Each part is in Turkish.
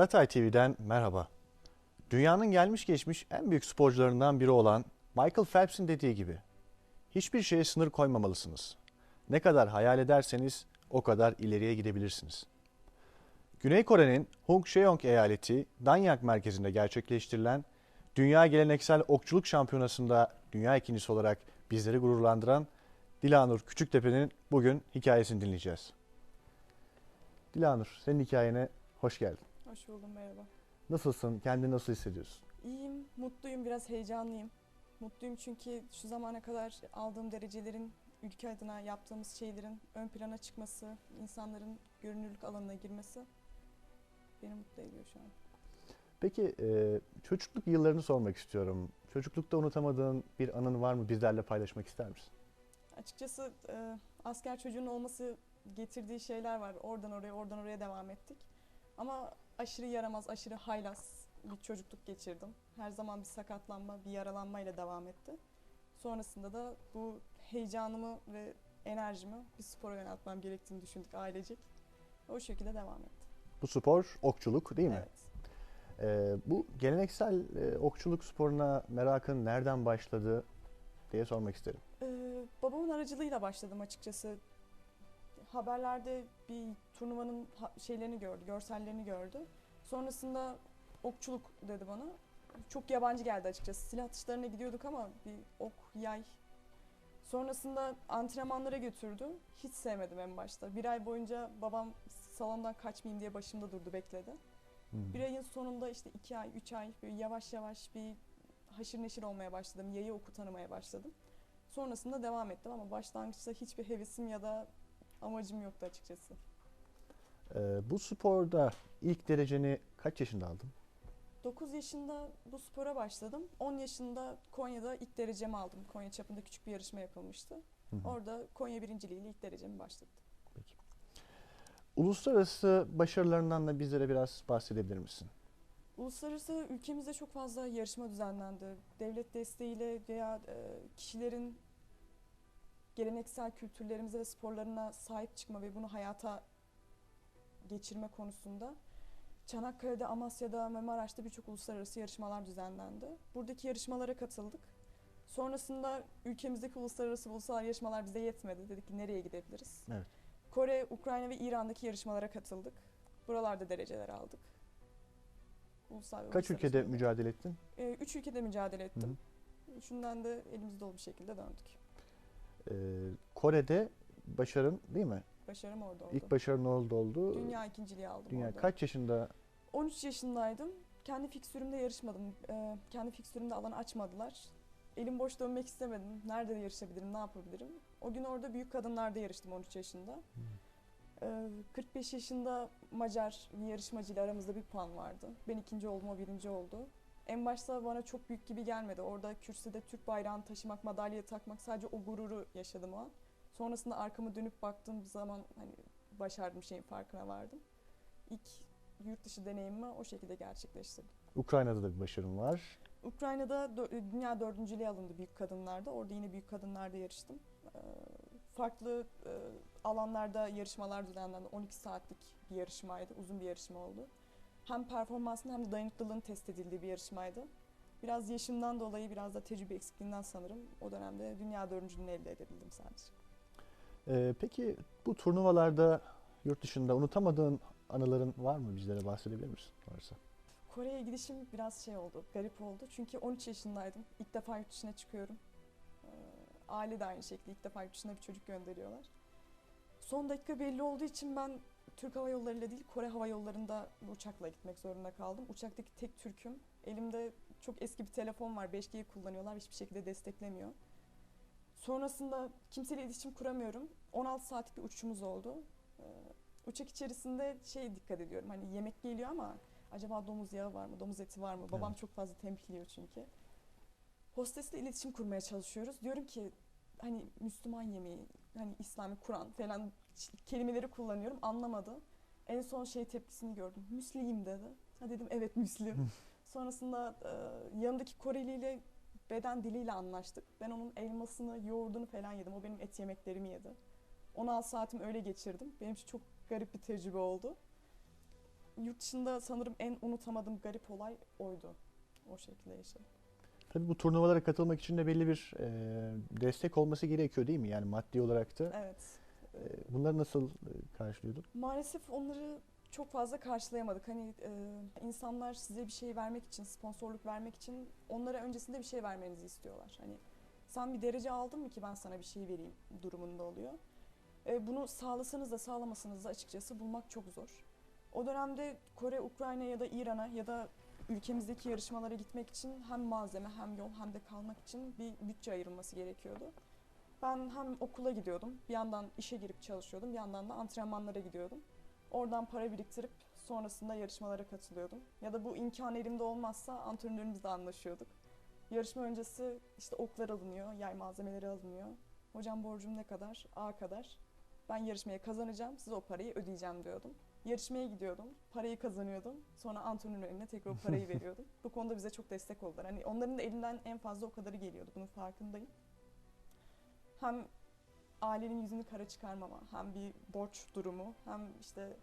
Karatay TV'den merhaba. Dünyanın gelmiş geçmiş en büyük sporcularından biri olan Michael Phelps'in dediği gibi hiçbir şeye sınır koymamalısınız. Ne kadar hayal ederseniz o kadar ileriye gidebilirsiniz. Güney Kore'nin Hongcheong eyaleti Danyang merkezinde gerçekleştirilen Dünya Geleneksel Okçuluk Şampiyonası'nda dünya ikincisi olarak bizleri gururlandıran Dilanur Küçüktepe'nin bugün hikayesini dinleyeceğiz. Dilanur, senin hikayene hoş geldin. Hoş buldum merhaba. Nasılsın? Kendini nasıl hissediyorsun? İyiyim, mutluyum, biraz heyecanlıyım. Mutluyum çünkü şu zamana kadar aldığım derecelerin ülke adına yaptığımız şeylerin ön plana çıkması, insanların görünürlük alanına girmesi beni mutlu ediyor şu an. Peki e, çocukluk yıllarını sormak istiyorum. Çocuklukta unutamadığın bir anın var mı? Bizlerle paylaşmak ister misin? Açıkçası e, asker çocuğun olması getirdiği şeyler var. Oradan oraya, oradan oraya devam ettik. Ama aşırı yaramaz, aşırı haylaz bir çocukluk geçirdim. Her zaman bir sakatlanma, bir yaralanmayla devam etti. Sonrasında da bu heyecanımı ve enerjimi bir spora yöneltmem gerektiğini düşündük ailecek. O şekilde devam etti. Bu spor okçuluk değil mi? Evet. E, bu geleneksel e, okçuluk sporuna merakın nereden başladı diye sormak isterim. Ee, babamın aracılığıyla başladım açıkçası. Haberlerde bir turnuvanın şeylerini gördü, görsellerini gördü. Sonrasında okçuluk dedi bana. Çok yabancı geldi açıkçası. Silah atışlarına gidiyorduk ama bir ok, yay. Sonrasında antrenmanlara götürdü. Hiç sevmedim en başta. Bir ay boyunca babam salondan kaçmayayım diye başımda durdu, bekledi. Hmm. Bir ayın sonunda işte iki ay, üç ay böyle yavaş yavaş bir haşır neşir olmaya başladım. Yayı oku tanımaya başladım. Sonrasında devam ettim ama başlangıçta hiçbir hevesim ya da amacım yoktu açıkçası. E, bu sporda ilk dereceni kaç yaşında aldın? 9 yaşında bu spora başladım. 10 yaşında Konya'da ilk derecemi aldım. Konya çapında küçük bir yarışma yapılmıştı. Hı hı. Orada Konya birinciliğiyle ilk derecemi başladım. Uluslararası başarılarından da bizlere biraz bahsedebilir misin? Uluslararası ülkemizde çok fazla yarışma düzenlendi. Devlet desteğiyle veya e, kişilerin geleneksel kültürlerimize ve sporlarına sahip çıkma ve bunu hayata geçirme konusunda Çanakkale'de, Amasya'da ve Maraş'ta birçok uluslararası yarışmalar düzenlendi. Buradaki yarışmalara katıldık. Sonrasında ülkemizdeki uluslararası ulusal yarışmalar bize yetmedi. Dedik ki nereye gidebiliriz? Evet. Kore, Ukrayna ve İran'daki yarışmalara katıldık. Buralarda dereceler aldık. Ulusal Kaç ülkede mücadele ettin? Ee, üç ülkede mücadele ettim. Üçünden de elimiz dolu bir şekilde döndük. E, Kore'de başarın değil mi? Başarım orada oldu. İlk başarın oldu oldu. Dünya ikinciliği aldım Dünya orada. kaç yaşında 13 yaşındaydım. Kendi fikstürümde yarışmadım. Ee, kendi fikstürümde alan açmadılar. Elim boş dönmek istemedim. Nerede yarışabilirim, ne yapabilirim? O gün orada büyük kadınlarda yarıştım 13 yaşında. Ee, 45 yaşında Macar bir yarışmacıyla aramızda bir puan vardı. Ben ikinci oldum, o birinci oldu. En başta bana çok büyük gibi gelmedi. Orada kürsüde Türk bayrağını taşımak, madalya takmak sadece o gururu yaşadım o an. Sonrasında arkamı dönüp baktığım zaman hani başardığım şeyin farkına vardım. İlk yurt dışı deneyimimi o şekilde gerçekleştirdim. Ukrayna'da da bir başarın var. Ukrayna'da dünya dördüncülüğü alındı büyük kadınlarda. Orada yine büyük kadınlarda yarıştım. Ee, farklı e, alanlarda yarışmalar düzenlendi. 12 saatlik bir yarışmaydı. Uzun bir yarışma oldu. Hem performansın hem de dayanıklılığın test edildiği bir yarışmaydı. Biraz yaşımdan dolayı biraz da tecrübe eksikliğinden sanırım o dönemde dünya dördüncülüğünü elde edebildim sadece. Ee, peki bu turnuvalarda yurt dışında unutamadığın anıların var mı? Bizlere bahsedebilir misin? Varsa. Kore'ye gidişim biraz şey oldu, garip oldu. Çünkü 13 yaşındaydım. İlk defa yurt dışına çıkıyorum. Ee, aile de aynı şekilde ilk defa yurt dışına bir çocuk gönderiyorlar. Son dakika belli olduğu için ben Türk Hava Yolları ile değil Kore Hava Yolları'nda uçakla gitmek zorunda kaldım. Uçaktaki tek Türk'üm. Elimde çok eski bir telefon var. 5G'yi kullanıyorlar. Hiçbir şekilde desteklemiyor. Sonrasında kimseyle iletişim kuramıyorum. 16 saatlik bir uçuşumuz oldu. Ee, uçak içerisinde şey dikkat ediyorum. Hani yemek geliyor ama acaba domuz yağı var mı, domuz eti var mı? Babam Evet. çok fazla tembihliyor çünkü. Hostesle iletişim kurmaya çalışıyoruz. Diyorum ki hani Müslüman yemeği, hani İslami Kur'an falan kelimeleri kullanıyorum. Anlamadı. En son şey tepkisini gördüm. Müsliyim dedi. Ha dedim evet Müslim. Sonrasında e, yanımdaki Koreli ile beden diliyle anlaştık. Ben onun elmasını, yoğurdunu falan yedim. O benim et yemeklerimi yedi. 16 saatimi öyle geçirdim. Benim için çok garip bir tecrübe oldu. yurt dışında sanırım en unutamadığım garip olay oydu. O şekilde yaşadım. Tabii bu turnuvalara katılmak için de belli bir e, destek olması gerekiyor değil mi? Yani maddi olarak da. Evet. E, bunları nasıl e, karşılıyordun? Maalesef onları çok fazla karşılayamadık. Hani e, insanlar size bir şey vermek için, sponsorluk vermek için onlara öncesinde bir şey vermenizi istiyorlar. Hani sen bir derece aldın mı ki ben sana bir şey vereyim durumunda oluyor. E, bunu sağlasanız da sağlamasanız da açıkçası bulmak çok zor. O dönemde Kore, Ukrayna ya da İran'a ya da ülkemizdeki yarışmalara gitmek için hem malzeme hem yol hem de kalmak için bir bütçe ayrılması gerekiyordu. Ben hem okula gidiyordum, bir yandan işe girip çalışıyordum, bir yandan da antrenmanlara gidiyordum. Oradan para biriktirip sonrasında yarışmalara katılıyordum. Ya da bu imkan elimde olmazsa antrenörümüzle anlaşıyorduk. Yarışma öncesi işte oklar alınıyor, yay malzemeleri alınıyor. Hocam borcum ne kadar? A kadar. Ben yarışmaya kazanacağım, size o parayı ödeyeceğim diyordum. Yarışmaya gidiyordum, parayı kazanıyordum. Sonra antrenörün eline tekrar o parayı veriyordum. Bu konuda bize çok destek oldular. Hani onların da elinden en fazla o kadarı geliyordu. Bunun farkındayım. Hem ailenin yüzünü kara çıkarmama, hem bir borç durumu, hem işte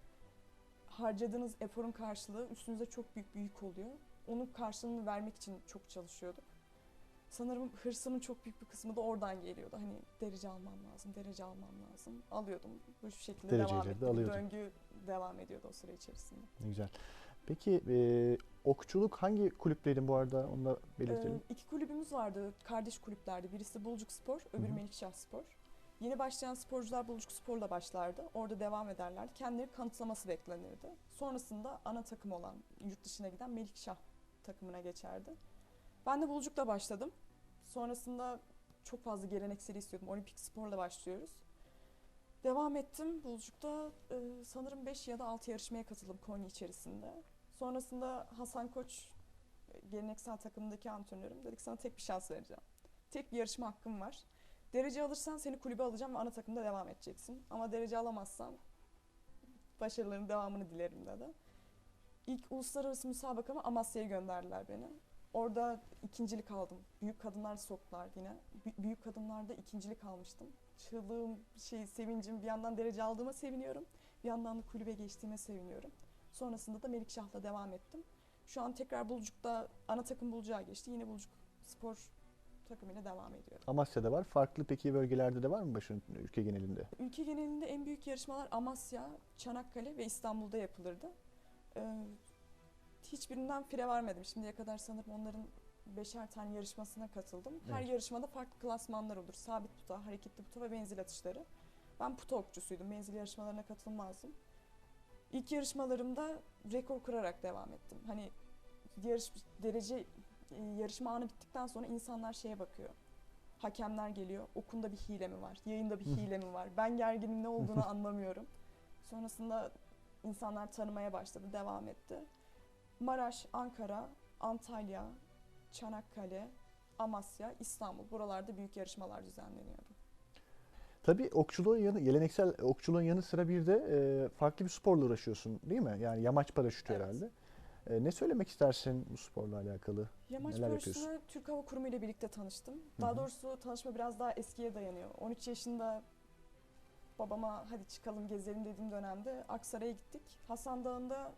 harcadığınız eforun karşılığı üstünüze çok büyük bir yük oluyor. Onun karşılığını vermek için çok çalışıyorduk. Sanırım hırsımın çok büyük bir kısmı da oradan geliyordu. Hani derece almam lazım, derece almam lazım. Alıyordum. Bu şekilde devam Dereceleri de. Bir alıyordun. döngü devam ediyordu o süre içerisinde. Ne güzel. Peki e, okçuluk hangi kulüplerin bu arada onu da belirtelim. Ee, iki kulübümüz vardı, kardeş kulüplerdi. Birisi Bulcuk Spor, öbürü. Melikşah Spor. Yeni başlayan sporcular Bulcuk Spor'la başlardı. Orada devam ederlerdi. Kendileri kanıtlaması beklenirdi. Sonrasında ana takım olan, yurt dışına giden Melikşah takımına geçerdi. Ben de Bulcuk'la başladım. Sonrasında çok fazla gelenekseli istiyordum. Olimpik sporla başlıyoruz. Devam ettim. Bulcuk'ta e, sanırım 5 ya da 6 yarışmaya katıldım Konya içerisinde. Sonrasında Hasan Koç e, geleneksel takımdaki antrenörüm dedik sana tek bir şans vereceğim. Tek bir yarışma hakkım var. Derece alırsan seni kulübe alacağım ve ana takımda devam edeceksin. Ama derece alamazsan başarıların devamını dilerim dedi. İlk uluslararası müsabakama Amasya'ya gönderdiler beni. Orada ikincilik aldım. Büyük kadınlar soktular yine. Bü- büyük kadınlarda ikincilik almıştım. Çığlığım, şey, sevincim bir yandan derece aldığıma seviniyorum. Bir yandan da kulübe geçtiğime seviniyorum. Sonrasında da Melikşah'la devam ettim. Şu an tekrar Bulcuk'ta ana takım Bulcuk'a geçti. Yine Bulcuk spor takımıyla devam ediyorum. Amasya'da var. Farklı peki bölgelerde de var mı başın ülke genelinde? Ülke genelinde en büyük yarışmalar Amasya, Çanakkale ve İstanbul'da yapılırdı. Ee, hiçbirinden fire vermedim. Şimdiye kadar sanırım onların beşer tane yarışmasına katıldım. Her Evet. yarışmada farklı klasmanlar olur. Sabit puta, hareketli puta ve menzil atışları. Ben puta okçusuydum. Menzil yarışmalarına katılmazdım. İlk yarışmalarımda rekor kırarak devam ettim. Hani yarış derece e, yarışma anı bittikten sonra insanlar şeye bakıyor. Hakemler geliyor. Okunda bir hile mi var? Yayında bir hile mi var? Ben gerginim ne olduğunu anlamıyorum. Sonrasında insanlar tanımaya başladı, devam etti. Maraş, Ankara, Antalya, Çanakkale, Amasya, İstanbul. Buralarda büyük yarışmalar düzenleniyordu. Tabii okçuluğun yanı, geleneksel okçuluğun yanı sıra bir de e, farklı bir sporla uğraşıyorsun değil mi? Yani yamaç paraşütü Evet. herhalde. E, ne söylemek istersin bu sporla alakalı? Yamaç Neler paraşütüne Türk Hava Kurumu ile birlikte tanıştım. Daha hı. doğrusu tanışma biraz daha eskiye dayanıyor. 13 yaşında babama hadi çıkalım gezelim dediğim dönemde Aksaray'a gittik. Hasan Dağı'nda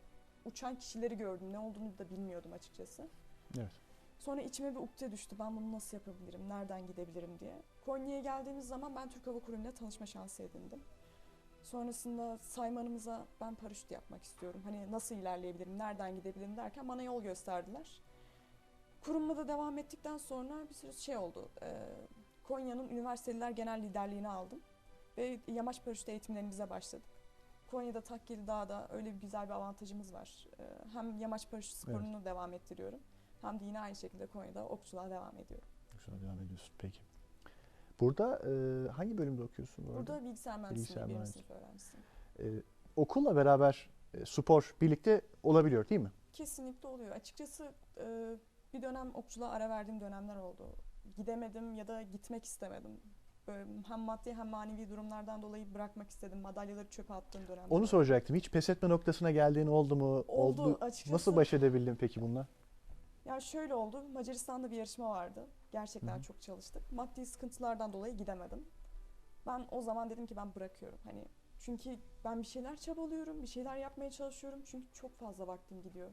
uçan kişileri gördüm. Ne olduğunu da bilmiyordum açıkçası. Evet. Sonra içime bir ukde düştü. Ben bunu nasıl yapabilirim, nereden gidebilirim diye. Konya'ya geldiğimiz zaman ben Türk Hava Kurumu ile tanışma şansı edindim. Sonrasında saymanımıza ben paraşüt yapmak istiyorum. Hani nasıl ilerleyebilirim, nereden gidebilirim derken bana yol gösterdiler. Kurumla da devam ettikten sonra bir sürü şey oldu. Ee, Konya'nın üniversiteliler genel liderliğini aldım. Ve yamaç paraşütü eğitimlerimize başladık. Konya'da Takkeli Dağ'da öyle bir güzel bir avantajımız var. Ee, hem yamaç paraşütü sporunu devam ettiriyorum. Hem de yine aynı şekilde Konya'da okçuluğa devam ediyorum. Güzel devam ediyorsun. Peki. Burada e, hangi bölümde okuyorsun bu? Burada bilgisayar mühendisliği Bilgisayar birinci mühendisliği. sınıf öğrencisiyim. E, okulla beraber e, spor birlikte olabiliyor değil mi? Kesinlikle oluyor. Açıkçası e, bir dönem okçuluğa ara verdiğim dönemler oldu. Gidemedim ya da gitmek istemedim. Böyle hem maddi hem manevi durumlardan dolayı bırakmak istedim. Madalyaları çöpe attığım dönemler. Onu oldu. soracaktım. Hiç pes etme noktasına geldiğin oldu mu? Oldu açıkçası. Nasıl baş edebildin peki bununla? Ya şöyle oldu. Macaristan'da bir yarışma vardı. Gerçekten Hı hı. çok çalıştık. Maddi sıkıntılardan dolayı gidemedim. Ben o zaman dedim ki ben bırakıyorum. Hani Çünkü ben bir şeyler çabalıyorum, bir şeyler yapmaya çalışıyorum. Çünkü çok fazla vaktim gidiyor.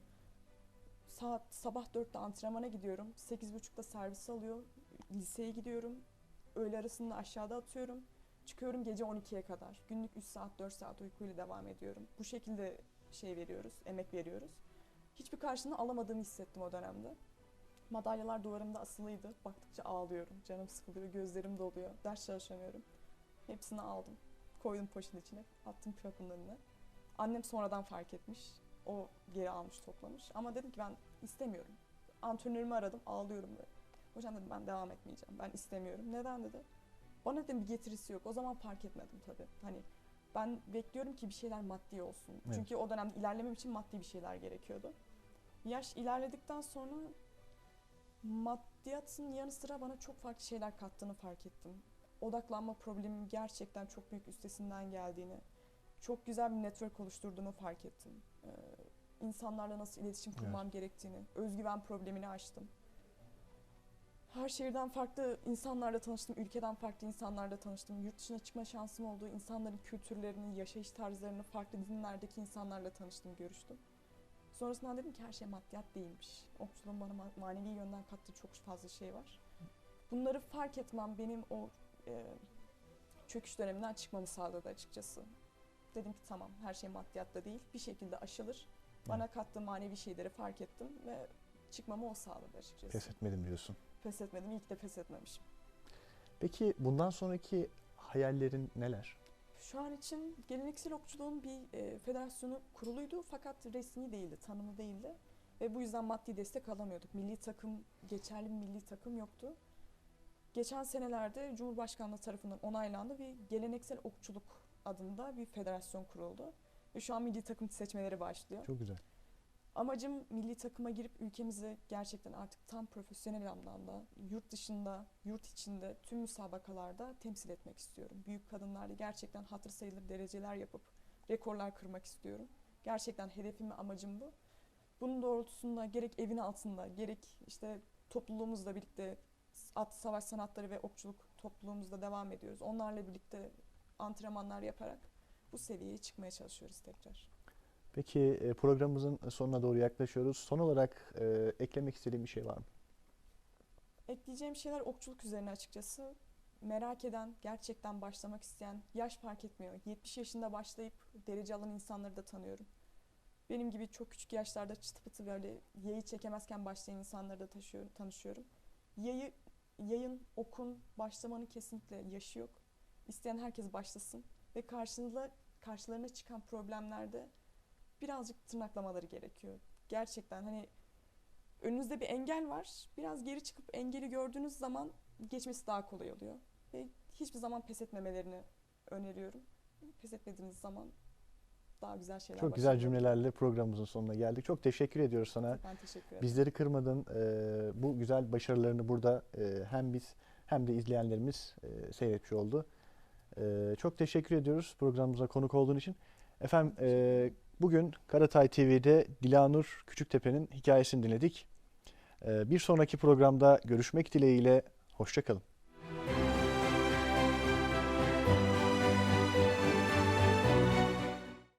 Saat sabah 4'te antrenmana gidiyorum. 8.30'da servis alıyor. Liseye gidiyorum. Öğle arasında aşağıda atıyorum. Çıkıyorum gece 12'ye kadar. Günlük 3 saat 4 saat uykuyla devam ediyorum. Bu şekilde şey veriyoruz, emek veriyoruz. Hiçbir karşılığını alamadığımı hissettim o dönemde. Madalyalar duvarımda asılıydı. Baktıkça ağlıyorum. Canım sıkılıyor, gözlerim doluyor. Ders çalışamıyorum. Hepsini aldım. Koydum poşetin içine. Attım kapının önüne. Annem sonradan fark etmiş. O geri almış toplamış. Ama dedim ki ben istemiyorum. Antrenörümü aradım. Ağlıyorum böyle. Hocam dedim ben devam etmeyeceğim. Ben istemiyorum. Neden dedi. Bana dedim bir getirisi yok. O zaman fark etmedim tabii. Hani ben bekliyorum ki bir şeyler maddi olsun. Evet. Çünkü o dönemde ilerlemem için maddi bir şeyler gerekiyordu. Yaş ilerledikten sonra maddiyatın yanı sıra bana çok farklı şeyler kattığını fark ettim. Odaklanma problemim gerçekten çok büyük üstesinden geldiğini, çok güzel bir network oluşturduğumu fark ettim. Ee, insanlarla nasıl iletişim kurmam gerektiğini, özgüven problemini aştım. Her şehirden farklı insanlarla tanıştım, ülkeden farklı insanlarla tanıştım. Yurt dışına çıkma şansım oldu. İnsanların kültürlerini, yaşayış tarzlarını, farklı dinlerdeki insanlarla tanıştım, görüştüm. Sonrasında dedim ki her şey maddiyat değilmiş. Okçuluğun bana ma- manevi yönden kattığı çok fazla şey var. Bunları fark etmem benim o e, çöküş döneminden çıkmamı sağladı açıkçası. Dedim ki tamam her şey maddiyatta değil bir şekilde aşılır. Bana kattığı manevi şeyleri fark ettim ve çıkmamı o sağladı açıkçası. Pes etmedim diyorsun. Pes etmedim. Ki de pes etmemişim. Peki bundan sonraki hayallerin neler? Şu an için geleneksel okçuluğun bir e, federasyonu kuruluydu fakat resmi değildi, tanımlı değildi. Ve bu yüzden maddi destek alamıyorduk. Milli takım, geçerli milli takım yoktu. Geçen senelerde Cumhurbaşkanlığı tarafından onaylandı ve geleneksel okçuluk adında bir federasyon kuruldu. Ve şu an milli takım seçmeleri başlıyor. Çok güzel. Amacım milli takıma girip ülkemizi gerçekten artık tam profesyonel anlamda yurt dışında, yurt içinde tüm müsabakalarda temsil etmek istiyorum. Büyük kadınlarda gerçekten hatır sayılır dereceler yapıp rekorlar kırmak istiyorum. Gerçekten hedefim ve amacım bu. Bunun doğrultusunda gerek evin altında gerek işte topluluğumuzla birlikte at savaş sanatları ve okçuluk topluluğumuzda devam ediyoruz. Onlarla birlikte antrenmanlar yaparak bu seviyeye çıkmaya çalışıyoruz tekrar. Peki e, programımızın sonuna doğru yaklaşıyoruz. Son olarak e, eklemek istediğim bir şey var mı? Ekleyeceğim şeyler okçuluk üzerine açıkçası. Merak eden, gerçekten başlamak isteyen, yaş fark etmiyor. 70 yaşında başlayıp derece alan insanları da tanıyorum. Benim gibi çok küçük yaşlarda çıtı pıtı böyle yayı çekemezken başlayan insanları da taşıyorum, tanışıyorum. Yayı, yayın, okun, başlamanın kesinlikle yaşı yok. İsteyen herkes başlasın ve karşında, karşılarına çıkan problemlerde birazcık tırnaklamaları gerekiyor. Gerçekten hani önünüzde bir engel var. Biraz geri çıkıp engeli gördüğünüz zaman geçmesi daha kolay oluyor. Ve hiçbir zaman pes etmemelerini öneriyorum. Pes etmediğiniz zaman daha güzel şeyler Çok güzel cümlelerle programımızın sonuna geldik. Çok teşekkür ediyoruz sana. Ben teşekkür ederim. Bizleri kırmadın. E, bu güzel başarılarını burada e, hem biz hem de izleyenlerimiz e, seyretmiş oldu. E, çok teşekkür ediyoruz programımıza konuk olduğun için. Efendim e, bugün Karatay TV'de Dilanur Küçüktepe'nin hikayesini dinledik. E, bir sonraki programda görüşmek dileğiyle. Hoşçakalın.